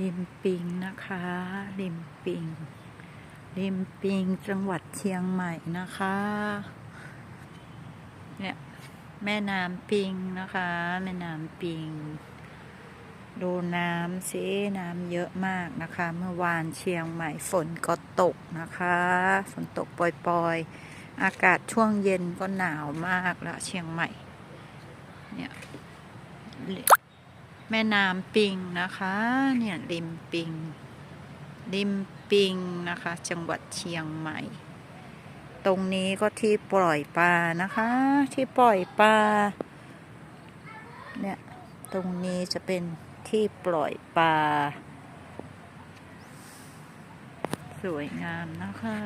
ริมปิงนะคะริมปิงริมปิงจังหวัดเชียงใหม่นะคะ เนี่ยแม่น้ำปิงนะคะ แม่น้ำปิง ดูน้ำสิน้ำเยอะมากนะคะ เมื่อวานเชียงใหม่ฝนก็ตกนะคะ ฝนตกปล่อยๆ อากาศช่วงเย็นก็หนาวมากแล้วเชียงใหม่ เนี่ย แม่น้ำปิงนะคะเนี่ยริมปิงริมปิงนะคะ จังหวัดเชียงใหม่ ตรงนี้ก็ที่ปล่อยปลานะคะ ที่ปล่อยปลาเนี่ยตรงนี้จะเป็นที่ปล่อยปลาสวยงามนะคะ